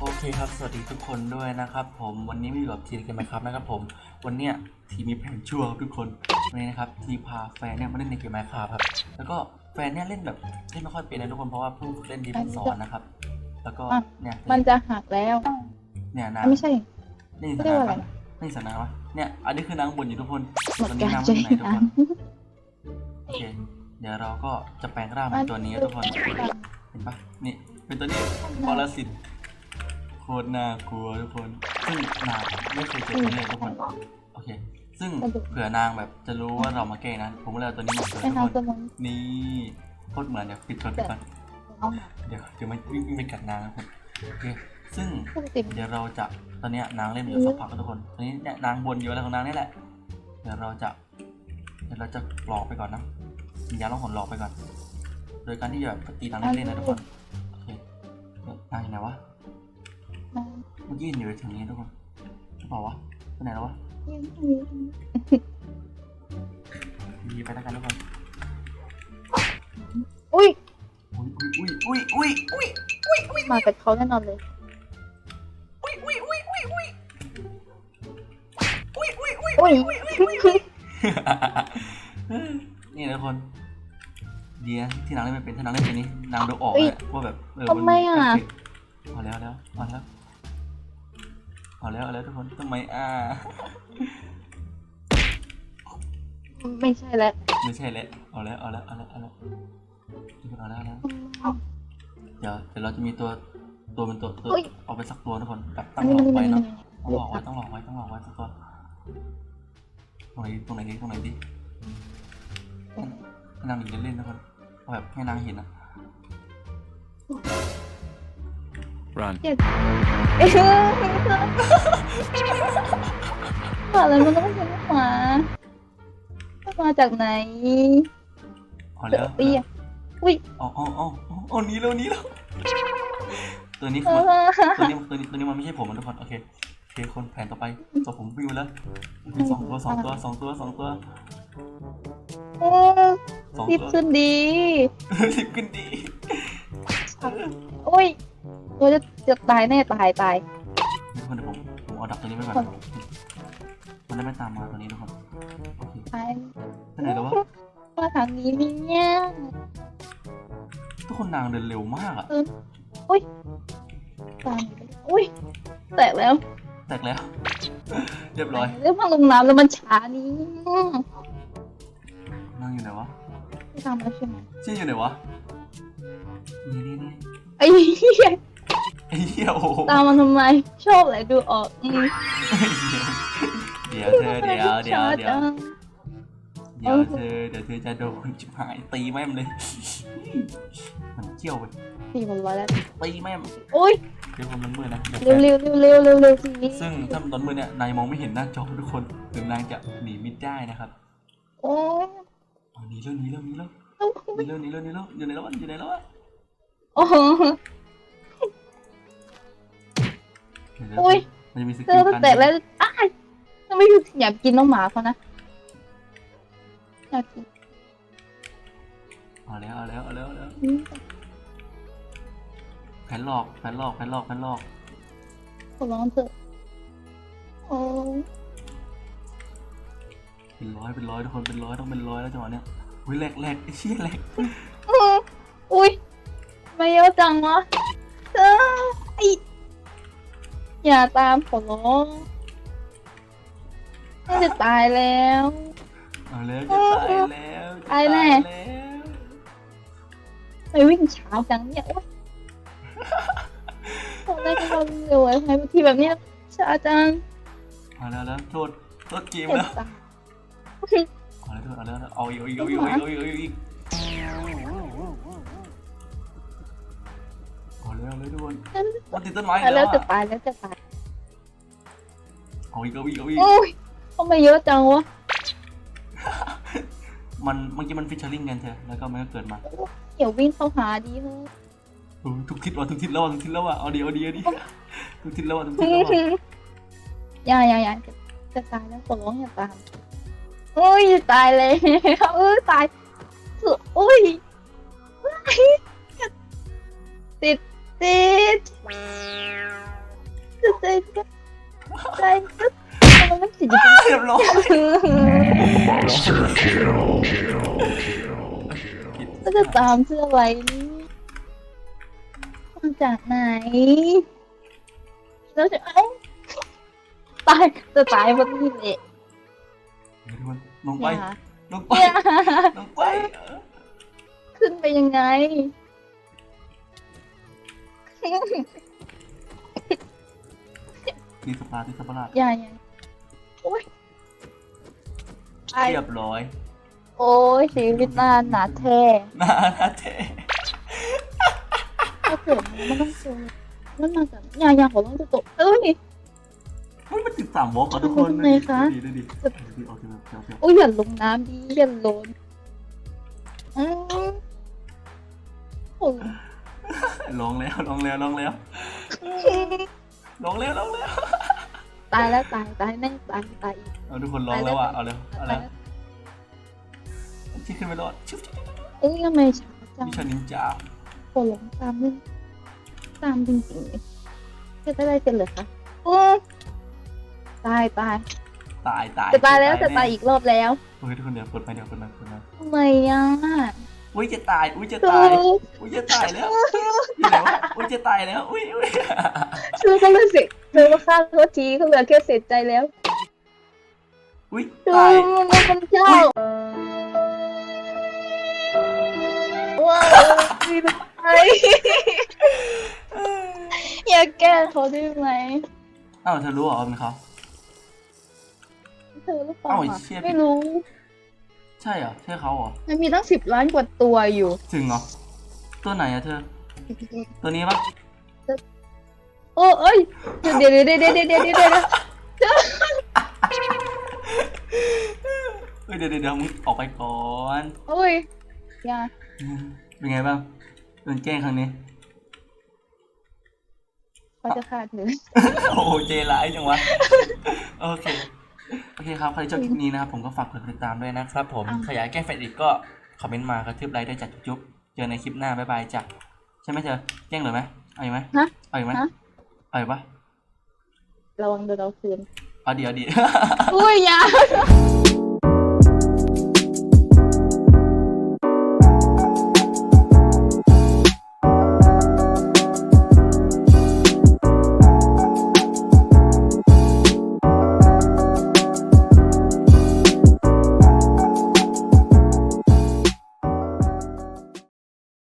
โอเคครับสวัสดีทุกคนด้วยนะครับ ผมวันนี้มาอยู่กับทีมเกมไหมครับนะครับผมวันเนี้ยทีมมีแผนชั่วครับทุกคนวันนี้นะครับทีมพาแฟนเนี่ยมาเล่นในเกมไหมครับครับแล้วก็แฟนเนี่ยเล่นแบบเล่นไม่ค่อยเป็นนะทุกคนเพราะว่าเพิ่งเล่นดีเป็นสอนนะครับ แล้วก็อะเนี่ยมันจะหักแล้วเนี่ยนะอะไม่ใช่นี่สเรียกนาว่าอะไรปะนี่สนามะเนี่ยอันนี้คือนางบนอยู่ทุกคนหมดตอนกานี้รนางใช้อยู่ไหนทุกงาคนนโอเคเดี๋ยวเราก็จะแปลงร่างเป็นตัวนี้นะทุกคนเห็นปะนี่เป็นตัวนี้ปรสิตโคตรน่ากลัวทุกคน ซึ่งนางไม่เคยเจอตัวนี้เลยทุกคน โอเค ซึ่งเผื่อนางแบบจะรู้ว่าเรามาแกล้งนะ ผมก็เลยเอาตัวนี้มาเปิดทุกเอาคน นี่โคตรเหมือนเดี๋ยวปิดก่อนปิดก่อนเดี๋ยวเดี๋ยวมันวิ่งไปกัดนางนะครับโอเค ซึ่งเดี๋ยวเราจะตอนนี้นางเล่นอยู่สักพักทุกคน ตอนนี้เนี่ยนางบนอยู่อะไรของนางนี่แหละ เดี๋ยวเราจะเดี๋ยวเราจะหลอกไปก่อนนะวิญญาล่องหนหลอกไปก่อน โดยการที่แบบตีนางเล่นๆนะทุกคน โอเคนางอยู่ไหนวะ มื่อกี้เห็นอยู่แถวนี้ทุกคนหรือเปล่าวะไปไหนแล้ววะดีไปแล้วกันทุกคนอุ้ยอุ้ยอุ้ยอุ้ยอุ้ยอุ้ยมากับเขาแน่นอนเลยอุ้ยอุ้ยอุ้ยอุ้ยอุ้ยอุ้ยอุ้ยอุ้ยอุ้ยนี่นะทุกคนดีนะที่นางเล่นไม่เป็นถ้านางเล่นเป็นนี่นางดูออกเลยว่าแบบเออมันทำไมอะเอาแล้วเอาแล้วเอาแล้ว เอาแล้วเอาแล้วทุกคนทำไมอ่า ไม่ใช่แล้วไม่ใช่แล้วเอาแล้วเอาแล้วเอาแล้วเอาแล้วทุกคนเอาแล้วเอาแล้วเดี๋ยวเดี๋ยวเราจะมีตัวตัวเป็นตัวตัวเอาไปสักตัวทุกคนแบบตั้งหลอกไว้เนาะต้องหลอกไว้ต้องหลอกไว้ต้องหลอกไว้สักตัวตรงไหนดีตรงไหนดีตรงไหนดีให้นางหนีเล่นๆทุกคนเอาแบบให้นางเห็นนะ Run. เจ็ดเอ้ยอะไรมันต้องเป็นหมามาจากไหนเอาแล้วเปี้ยอุ้ยเอาเอาเอาเอาเอาหนีแล้วหนีแล้ว ตัวนี้เอคืออตัวนี้ตัวนี้ตัวนี้มันไม่ใช่ผมนะทุกคน โอเคโอเคคนแผนต่อไปตัวผมวิ่งไปแล้วมีสองตัวสองตัวสองตัวสองตัวเออสองรีบตัวขึ้นดีรีบขึ้นดี อุ้ย เราจะจะตายแน่ตายตาย ทุกคนเดี๋ยวผมผมเอาดักตัวนี้ไว้ก่อนมันได้ไม่ตามมาตัวนี้ทุกคนโอเคตายไปไหนแล้ววะมาทางนี้นี่เนี่ยทุกคนนางเดินเร็วมากอะตายอุ้ยแตกแล้วแตกแล้ว เรียบร้อย เรื่องพังลงน้ำแล้วมันช้านี่นางอยู่ไหนวะไม่ทำแล้วใช่ไหมชื่ออยู่ไหนวะนี่นี่นี่ไอ้เหี้ย ไอ้เหี้ยโอ้โหตามมันทำไมชอบแหละดูออกอืมเดี๋ยวเธอเดี๋ยวเดี๋ยวเดี๋ยวช้าจังเดี๋ยวเธอเดี๋ยวเธอจะโดนจิบหายตีแม่มเลย มันเกี่ยวไปสี่หมดร้อยแล้วตีแม่มอุ้ยเดี๋ยวคนมันมืดนะเร็วเร็วเร็วเร็วเร็วเร็วสิซึ่งถ้าตอนมืดเนี่ยนายมองไม่เห็นหน้าจอทุกคนถึงนางจะหนีมิดได้นะครับโอ้ยอ๋อหนีแล้วหนีแล้วหนีแล้วหนีแล้วหนีแล้วหนีแล้วอยู่ไหนแล้ววะอยู่ไหนแล้ววะโอ้ อุ้ย มันจะมีสเจกิอลตั้กังนแต่แล้วอ้ายทำไมอยากกินน้องหมาเขานะอยากกินเอาแล้วเอาแล้วเอาแล้วเอาแล้วอืมแผนหลอกแผนหลอกแผนหลอกแผนหลอกขอร้องเถอะโอ้ยเป็นร้อยเป็นร้อยทุกคนเป็นร้อยต้องเป็นร้อยแล้วจังหวะเนี้ยอุ้ยแหลกแหลกไอ้เชี่ยแหลกอื้ออุ้ยไม่เยอะจังวะเออไอ อย่าตามขอร้องน่าจะตายแล้ว เอาแล้วจะตายแล้วจะตายแน่แล้วไปวิ่งเช้าจังเนี่ยโอ๊ยตอนแรกก็เราเร็วไว้ทำไมบางทีแบบเนี้ยช้าจังเอาแล้วแล้วโทษโทษเกมเจ็บแล้วตา เอาแล้วเอาแล้วเอาอีกเอาอีกเอาอีกเอาอีกเอาอีกเอาอีก ยทุกคนมันติดต้นไม้ตายแล้แล้ววจะอะตายแล้วจะตายเอาอีกเอาอีกเอาอีกโอ้ยทำไมเยอะจังวะมันเมื่อกี้มันฟิชเชอร์ลิงกันเธอแล้วก็มันก็เกิดมาเดี๋ยววิ่งเข้าหาดีเฮ้ยโอ้ทุกทิศว่ะทุกทิศแล้วว่ะทุกทิศแล้วว่ะเอาดีเอาดีเอาดีทุกทิศแล้วว่ะทุกทิศแล้วว่ะอย่าอย่าอย่าจะจะตายแล้วขอร้องอย่าตายโอ้ยตายเลยเออตายสุดอุ้ย ติดติดใจใจใจทำไมมันสิจะเรียบร้อยก็จะตามเสื้ออะไรนี่มาจากไหนแล้วจะเอ้าตายจะตายบนนี่แหละทุกคนลงไป อย่าลงไปอย่าลงไปเออขึ้นไปยังไง ตีสปาตีสปาร์อย่าอย่าโอ้ยไอเรียบร้อยโอ้ยชีวิตนานหนาแท้หน้าหน้าเท่ถ้าเกิดมันต้องเจอมันมาจากอย่าอย่าขอร้องจะตกเอ้ย เฮ้ยมันติดสามวอล์กอะทุกคนทำไมคะดูดิดูดิดูดิออกจากแบบเสียวโอ้ยอย่าลงน้ำดีอย่าลงอืมโอ้ยๆ ลงแล้วลงแล้วลงแล้วลงแล้วลงแล้วตายแล้วตายตายแน่ตายตายอีกเอาทุกคนลงแล้วอะเอาเลยเอาตาแล้ยวแล้วที่ขึ้นไปรอดชุบชุบชุบเอ้ยทำไมช้าจังวิชานินจาโอ้หลงตามนึงตามจริงๆเลยจะได้อะไรกันเหรอคะโอ้ยตายตายตายตายจะตายแล้วจะตายแน่อีกรอบแล้วเฮ้ยทุกคนเดี๋ยวเปิดไฟเดี๋ยวเปิดไฟเปิดไฟทำไมอะ อุ้ยจะตาย อุ้ยจะคืตายออุ้ยจะตายแล้วอยู่ไหนวะอุ้ยจะตายแล้ว อุ้ยอุ้ยคือเขาเลยเสียเธอมาฆ่าโทษทีเขาเหลือแค่เสียใจแล้วอุ้ยเธอตายมันเป็นเจ้าว้าวดีไปอย่าแกล้งเขาได้ไหมอ้าวเธอรู้เหรอว่าเป็นเขาเธอหรือเปล่าเอ้าอะเชี่ยไม่รู้ ใช่เหรอใช่เขาเหรอมันมีตั้งสิบล้านกว่าตัวอยู่ ถึงเหรอ ตัวไหนอะเธอ ตัวนี้ปะโอ้เอ้ยเดี๋ยวเดี๋ยวเดี๋ยวเดี๋ยวเดี๋ยวเดี๋ยวเดี๋ยวเดี๋ยวเฮ้ยเดี๋ยวเดี๋ยวเดี๋ยวมึงออกไปก่อนโอ้ยอย่าเป็นไงบ้างโดนแกล้งครั้งนี้เขาจะฆ่าเธอโอ้โหเจร้ายจังวะ โอเค โอเคครับ ใครที่ชอบคลิปนี้นะครับ ผมก็ฝากกดติดตามด้วยนะครับ ผมอะขยายแกล้งแฟนอีกก็คอมเมนต์มากระทืบไลค์ได้วยจัดจุ๊บๆเจอในคลิปหน้าบ๊ายบายจ้ะใช่ไหมเธอแกล้งเลยไหมเอาอีกไหมฮะเอาอีกไหมฮะ เอาอีกปะระวังโดนเราคืน เอาเดี๋ยวเดี๋ยวอุ้ยอย่า